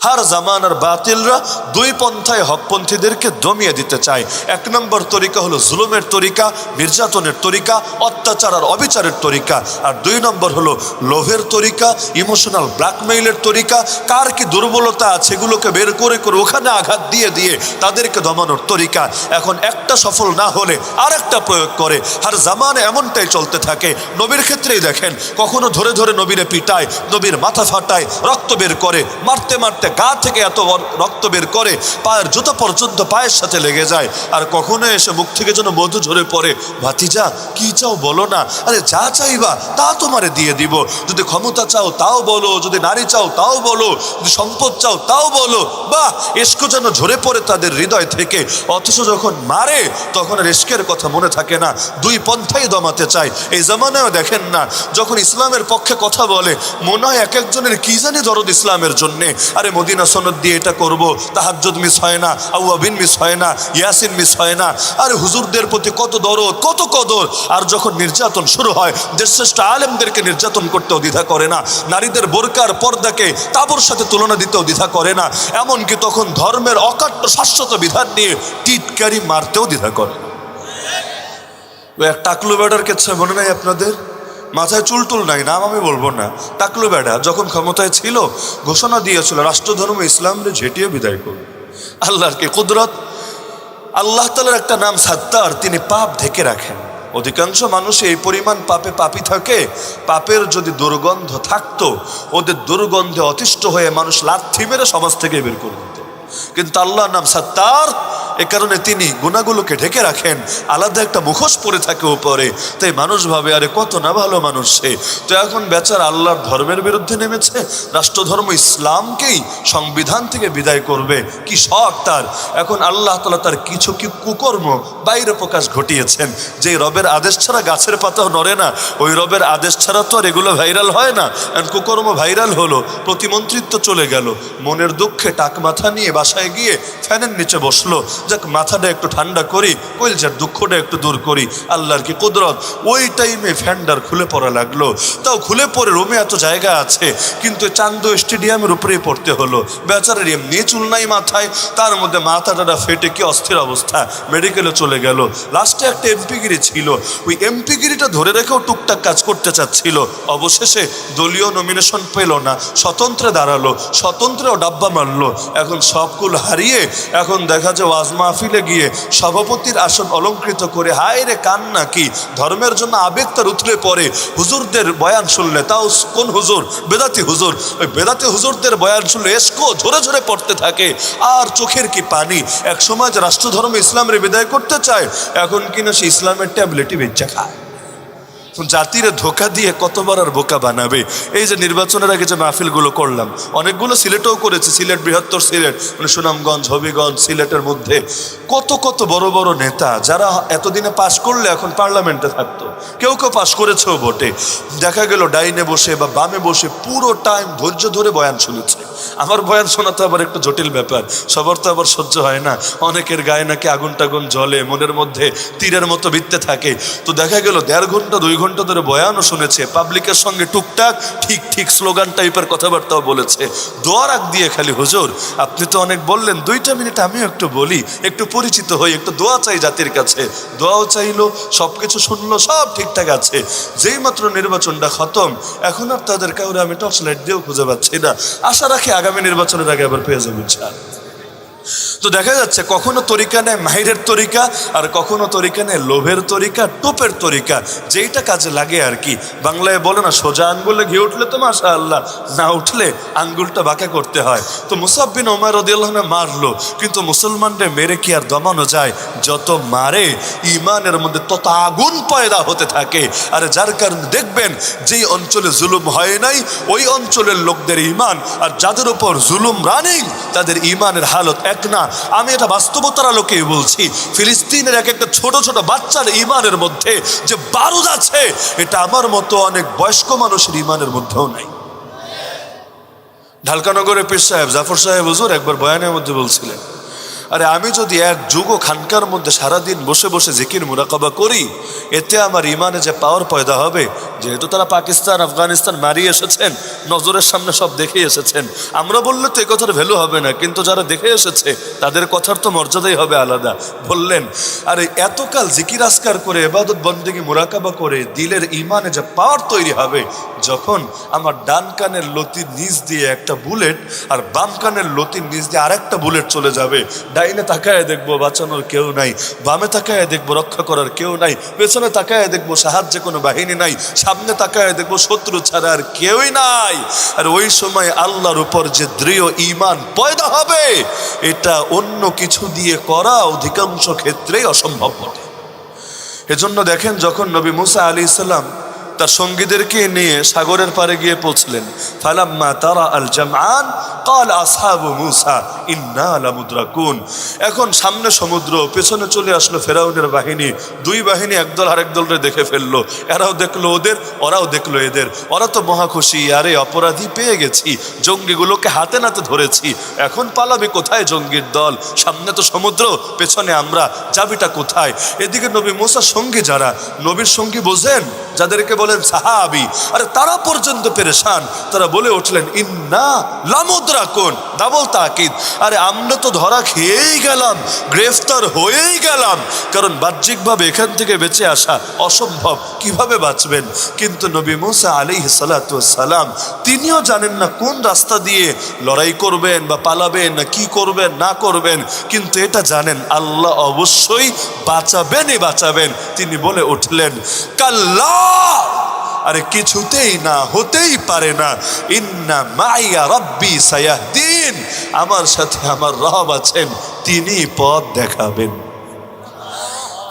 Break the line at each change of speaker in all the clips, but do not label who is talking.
হার জামানার বাতিলরা দুই পন্থায় হকপন্থীদেরকে দমিয়ে দিতে চায়। এক নম্বর তরিকা হলো জুলুমের তরিকা, নির্যাতনের তরিকা, অত্যাচার আর অবিচারের তরিকা। আর দুই নম্বর হলো লোভের তরিকা, ইমোশনাল ব্ল্যাকমেইলের তরিকা। কার কি দুর্বলতা আছে এগুলোকে বের করে করে ওখানে আঘাত দিয়ে দিয়ে তাদেরকে দমানোর তরিকা। এখন একটা সফল না হলে আর একটা প্রয়োগ করে। আর জামানে এমনটাই চলতে থাকে। নবীর ক্ষেত্রেই দেখেন, কখনো ধরে ধরে নবীরে পিটায়, নবীর মাথা ফাটায়, রক্ত বের করে, মারতে মারতে গা থেকে এত রক্ত বের করে, পায়ের জুতো পর্যন্ত পায়ের সাথে লেগে যায়। আর কখনো এসে মুখ থেকে যেন মধু ঝরে পড়ে। ভাতিজা, কি চাও বলো না? আরে যা চাইবা, তা তোমারে দিয়ে দিব। যদি ক্ষমতা চাও, তাও বলো। যদি নারী চাও, তাও বলো। যদি সম্পদ চাও, তাও বলো। বাহ এসকো যেন ঝরে পড়ে তাদের হৃদয় থেকে। অথচ যখন মারে, তখন আর এস্কের কথা মনে থাকে না। দুই পন্থাই দমাতে চায়। এই জামানায় দেখেন না। যখন ইসলামের পক্ষে কথা বলে, মনে হয় এক একজনের কি জানি দরদ ইসলামের জন্যে। আরে মদিনা সনদ দিয়ে এটা করব, তাহাজ্জুদ মিস হয় না আউয়াবিন মিস হয় না, ইয়াসিন মিস হয় না। আরে হুজুরদের প্রতি কত দরদ, কত কদর। আর যখন নির্যাতন শুরু হয় দেশশ্রেষ্ঠ আলেমদেরকে নির্যাতন করতেও দ্বিধা করে না, নারীদের বোরকার পর্দাকে তাবর সাথে তুলনা দিতেও দ্বিধা করে না, এমনকি তখন ধর্মের অকাট্য শাশ্বত বিধান নিয়ে টিটকারি মারতেও দ্বিধা করে। এক টাকলু ব্যাটার কেচ্ছে মনে নাই আপনাদের? মাথায় চুল টুল নাই, নাম আমি বলব না। টাকলু বেড়া, যখন ক্ষমতায় ছিল, ঘোষণা দিয়েছিল, রাষ্ট্রধর্ম ইসলামরে ঝেঁটিয়ে বিদায় করবে। আল্লাহর কি কুদরত? আল্লাহ তালার একটা নাম সাত্তার, তিনি পাপ ঢেকে রাখেন। অধিকাংশ মানুষ এই পরিমাণ পাপে পাপি থাকে। পাপের যদি দুর্গন্ধ থাকতো, ওদের দুর্গন্ধে অতিষ্ঠ হয়ে মানুষ লাথি মেরে সমাজ থেকে বের করে দিত। কিন্তু আল্লাহর নাম সাত্তার এ কারণে তিনি গুণাগুলোকে ঢেকে রাখেন। আলাদা একটা মুখোশ পরে থাকে উপরে। তাই মানুষ ভাবে, আরে, কত না ভালো মানুষ সে। তো এখন বেচার আল্লাহর ধর্মের বিরুদ্ধে নেমেছে। রাষ্ট্রধর্ম ইসলামকেই সংবিধান থেকে বিদায় করবে। কি শখ তার। এখন আল্লাহ তালা তার কিছু কি কুকর্ম বাইরে প্রকাশ ঘটিয়েছেন। যে রবের আদেশ ছাড়া গাছের পাতাও নড়ে না, ওই রবের আদেশ ছাড়া তো আর এগুলো ভাইরাল হয় না। কুকর্ম ভাইরাল হলো, প্রতিমন্ত্রিত্ব চলে গেল। মনের দুঃখে টাক মাথা নিয়ে বাসায় গিয়ে ফ্যানের নিচে বসল। যাক মাথাটা একটু ঠান্ডা করি কইলজার দুঃখটা একটু দূর করি, আল্লাহর কি কুদরত? ওই টাইমে ফ্যানটার খুলে পড়া লাগল। তাও খুলে পড়ে রুমে এত জায়গা আছে, কিন্তু চান্দো স্টেডিয়ামের উপরেই পড়তে হলো। বেচারের এমনি চুল নাই মাথায়, তার মধ্যে মাথাটা ফেটে কি অস্থির অবস্থা। মেডিকেলে চলে গেল। লাস্টে একটা এমপিগিরি ছিল। ওই এমপিগিরিটা ধরে রেখেও টুকটাক কাজ করতে চাচ্ছিল। অবশেষে দলীয় নমিনেশন পেল না। স্বতন্ত্রে দাঁড়াল। স্বতন্ত্রেও ডাব্বা মারলো। এখন সবকুল হারিয়ে এখন দেখা যায় ওয়াজ মাহফিলে গিয়ে সভাপতির আসন অলঙ্কৃত করে হায় রে কান্না কি? ধর্মের জন্য আবেগ তার উতলে পড়ে। হুজুরদের বয়ান শুনলে, তাও কোন হুজুর? বেদাতি হুজুর। ওই বেদাতি হুজুরদের বয়ান শুনলে এসকো ঝরে ঝরে পড়তে থাকে। আর চোখের কি পানি? এক সমাজ রাষ্ট্রধর্ম ইসলামের বিদায় করতে চায়, এখন কিনা সে ইসলামের ট্যাবলেটই বেচা খায়। জাতির ধোকা দিয়ে কতবার আর বোকা বানাবে? এই যে নির্বাচনের আগে যে মাহফিলগুলো করলাম, অনেকগুলো সিলেটেও করেছে, সিলেট বৃহত্তর সিলেট মানে সুনামগঞ্জ, হবিগঞ্জ, সিলেটের মধ্যে। কত কত বড় বড় নেতা যারা এতদিনে পাশ করলে এখন পার্লামেন্টে থাকতো। কেউ কেউ পাশ করেছেও ভোটে। দেখা গেল ডাইনে বসে বা বামে বসে পুরো টাইম ধৈর্য ধরে বয়ান শুনেছে। আমার বয়ান শোনা তো আবার একটু জটিল ব্যাপার। সবার তো আবার সহ্য হয় না। অনেকের গায়ে নাকি আগুন টাগুন জলে মনের মধ্যে তীরের মতো বিত্তে থাকে। তো দেখা গেল দেড় ঘণ্টা, দুই ঘণ্টা ধরে বয়ানও শুনেছে, পাবলিকের সঙ্গে টুকটাক, ঠিক ঠিক স্লোগান টাইপের কথাবার্তাও বলেছে। দোয়ার আগ দিয়ে খালি, হুজুর, আপনি তো অনেক বললেন, দুইটা মিনিট আমিও একটু বলি, একটু পরিচিত হই, একটু দোয়া চাই জাতির কাছে। দোয়াও চাইলো সব কিছু শুনলো, সব ঠিকঠাক আছে। যেই মাত্র নির্বাচনটা খতম, এখন আর তাদের কাউরে আমি টর্চ লাইট দিয়েও খুঁজে পাচ্ছি না। আশা রাখি আগামী নির্বাচনের আগে আবার পেয়ে যাব। তো দেখা যাচ্ছে কখনো তরিকা নেয় মাহিরের তরিকা আর কখনো তরিকা নেয় লোভের তরিকা, টোপের তরিকা, যেইটা কাজে লাগে আর কি। বাংলায় বলে না, সোজা আঙ্গুলে ঘিয়ে উঠলে তো মাসা আল্লাহ না উঠলে আঙ্গুলটা বাঁকা করতে হয়। তো মুসাব্বিন ওমর রদিয়াল্লাহনে মারলো, কিন্তু মুসলমানদের মেরে কি আর দমানো যায়? যত মারে ইমানের মধ্যে তত আগুন পয়দা হতে থাকে। আর যার কারণে দেখবেন, যেই অঞ্চলে জুলুম হয় নাই, ওই অঞ্চলের লোকদের ইমান আর যাদের উপর জুলুম রানিং তাদের ইমানের হালত এক না আমি এটা বাস্তবতার আলোকেই বলছি। ফিলিস্তিনের এক একটা ছোট ছোট বাচ্চার ইমানের মধ্যে যে বারুদ আছে, এটা আমার মতো অনেক বয়স্ক মানুষের ইমানের মধ্যেও নাই। ঢালকানগরের পীর সাহেব, জাফর সাহেব হুজুর একবার বয়ানের মধ্যে বলছিলেন আরে আমি যদি এক যুগ খানকার মধ্যে সারাদিন বসে বসে জিকির মুরাকাবা করি, এতে আমার ইমানে যে পাওয়ার পয়দা হবে, যেহেতু তারা পাকিস্তান, আফগানিস্তান মারিয়ে এসেছেন, নজরের সামনে সব দেখে এসেছেন। আমরা বললে তো এ কথার ভ্যালু হবে না, কিন্তু যারা দেখে এসেছে, তাদের কথার তো মর্যাদাই হবে আলাদা। বললেন, আরে এতকাল জিকির আসকার করে এবাদত বন্দেগী মুরাকাবা করে, দিলের ইমানে যে পাওয়ার তৈরি হবে, যখন আমার ডান কানের লতির নিচ দিয়ে একটা বুলেট আর বাম কানের লতির নিচ দিয়ে আরেকটা বুলেট চলে যাবে ডাইনে তাকায় দেখব বাঁচানোর কেউ নাই, বামে তাকায় দেখব রক্ষা করার কেউ নাই, পেছনে তাকায় দেখব সাহায্যে কোনো বাহিনী নাই, সামনে তাকায় দেখব শত্রু ছাড়া আর কেউই নাই। আর ওই সময় আল্লাহর উপর যে দৃঢ় ইমান পয়দা হবে, এটা অন্য কিছু দিয়ে করা অধিকাংশ ক্ষেত্রেই অসম্ভব বটে। এজন্য দেখেন যখন নবী মুসা আলী ইসলাম তার সঙ্গীদেরকে নিয়ে সাগরের পারে গিয়ে পৌঁছলেন। ফালাম্মা তারা আল জামান কাল আসহাবু মুসা, ইন্না লামুদ্রাকুন। এখন সামনে সমুদ্র, পেছনে চলে আসলো ফেরাউনের বাহিনী। দুই বাহিনী একদল আরেক দেখে ফেলল। এরাও দেখল ওদের, ওরাও দেখল এদের। ওরা তো মহা খুশি, আরে অপরাধী পেয়ে গেছি, জঙ্গিগুলোকে হাতে নাতে ধরেছি। এখন পালাবি কোথায় জঙ্গির দল? সামনে তো সমুদ্র, পেছনে আমরা, যাবিটা কোথায়? এদিকে নবী মোসার সঙ্গী যারা? নবীর সঙ্গী বোঝেন? যাদেরকে বলেন সাহাবি, আরে তারা পর্যন্ত পেরেশান। তারা বলে উঠলেন, ইন্না লামুদ্রা কোন ডাবল তাকিদ। আরে আমরা তো ধরা খেয়েই গেলাম, গ্রেফতার হয়েই গেলাম। কারণ বাহ্যিকভাবে এখান থেকে বেঁচে আসা অসম্ভব, কীভাবে বাঁচবেন? কিন্তু নবী মুসা আলী সালাম তিনিও জানেন না কোন রাস্তা দিয়ে লড়াই করবেন বা পালাবেন, না কি করবেন, না করবেন। কিন্তু এটা জানেন, আল্লাহ অবশ্যই বাঁচাবেনই বাঁচাবেন। তিনি বলে উঠলেন, কাল্লা আরে কিছুতেই না, হতেই পারে না। ইন্না মাইয়া রব্বি সায়াহদিন। আমার সাথে আমার রব আছেন তিনি পথ দেখাবেন।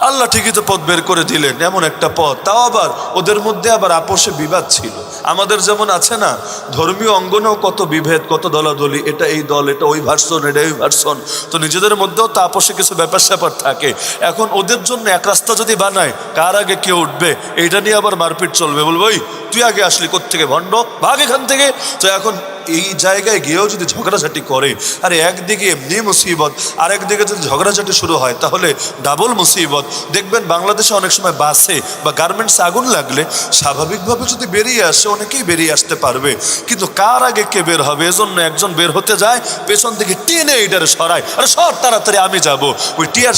আল্লাহ ঠিকই তো পথ বের করে দিলেন এমন একটা পথ। তাও আবার ওদের মধ্যে আবার আপোষে বিবাদ ছিল। আমাদের যেমন আছে না ধর্মীয় অঙ্গনেও কত বিভেদ কত দলাদলি এটা এই দল এটা ওই ভার্সন এটা ওই ভার্সন তো নিজেদের মধ্যেও তো আপোষে কিছু ব্যাপার স্যাপার থাকে। এখন ওদের জন্য এক রাস্তা যদি বানায় কার আগে কে উঠবে এইটা নিয়ে আবার মারপিট চলবে বলব "ওই, তুই আগে আসলি কোত্থেকে ভণ্ড? ভাগ এখান থেকে। তো এখন এই জায়গায় গিয়েও যদি ঝগড়াঝাটি করে, আর একদিকে এমনি মুসিবত আর একদিকে যদি ঝগড়াঝাটি শুরু হয়, তাহলে ডাবল মুসিবত। দেখবেন বাংলাদেশে অনেক সময় বাসে বা গার্মেন্টসে আগুন লাগলে স্বাভাবিকভাবে যদি বেরিয়ে আসে, অনেকেই বেরিয়ে আসতে পারবে। কিন্তু কার আগে কে বের হবে? এজন্য একজন বের হতে যায়, পেছন থেকে টেনে এইটারে সরায়, আরে সর তাড়াতাড়ি, আমি যাব। ওই টিয়ার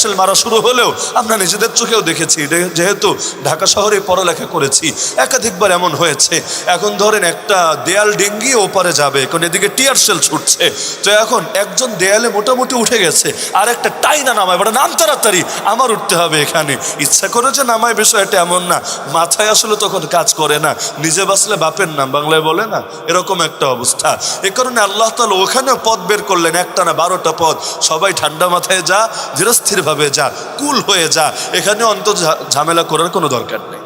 সেল মারা শুরু হলেও আমরা নিজেদের চোখেও দেখেছি। যেহেতু ঢাকা শহরে পড়ালেখা করেছি, একাধিকবার এমন হয়েছে। এখন ধরেন একটা দেয়াল ডিঙ্গি ওপারে যাবে, কোন এদিকে টিয়ার সেল ছুটছে। তো এখন একজন দেয়ালে মোটামুটি উঠে গেছে, আর একটা টাইনা নামায়, বলে, নাম তাড়াতাড়ি, আমার উঠতে হবে এখানে। ইচ্ছা করে যে নামায়, বিষয়টা এমন না। মাথায় আসলে তখন কাজ করে না, নিজে বাঁচলে বাপের নাম, বাংলায় বলে না? এরকম একটা অবস্থা। এ কারণে আল্লাহ তালা ওখানেও পথ বের করলেন একটা না বারোটা পথ। সবাই ঠান্ডা মাথায় যা, ধীরস্থিরভাবে যা, কুল হয়ে যা। এখানে অন্তত ঝামেলা করার কোনো দরকার নেই।